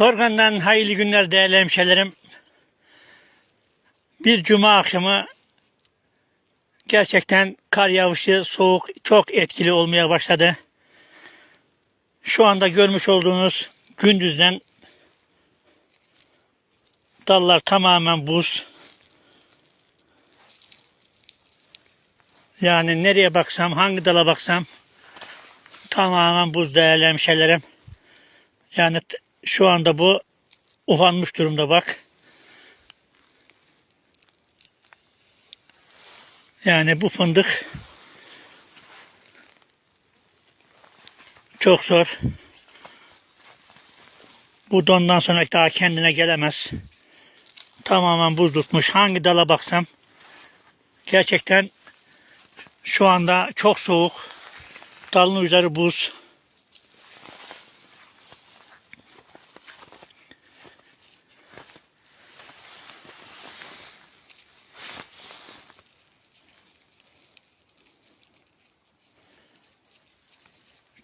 Korgan'dan hayırlı günler değerli hemşehrilerim. Bir cuma akşamı gerçekten kar yağışı, soğuk çok etkili olmaya başladı. Şu anda görmüş olduğunuz gündüzden dallar tamamen buz. Yani nereye baksam, hangi dala baksam tamamen buz değerli hemşehrilerim. Yani şu anda bu ufanmış durumda bak. Yani bu fındık çok zor. Bu dondan sonra daha kendine gelemez. Tamamen buz tutmuş. Hangi dala baksam gerçekten şu anda çok soğuk. Dalın uçları buz.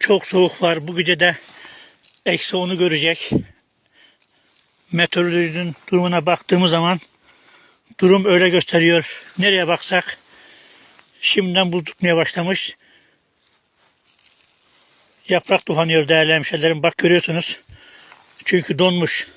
Çok soğuk var. Bu gece de eksi onu görecek. Meteorolojinin durumuna baktığımız zaman durum öyle gösteriyor. Nereye baksak şimdiden buz tutmaya başlamış. Yaprak tuhanıyor değerli hemşehrilerim. Bak görüyorsunuz. Çünkü donmuş.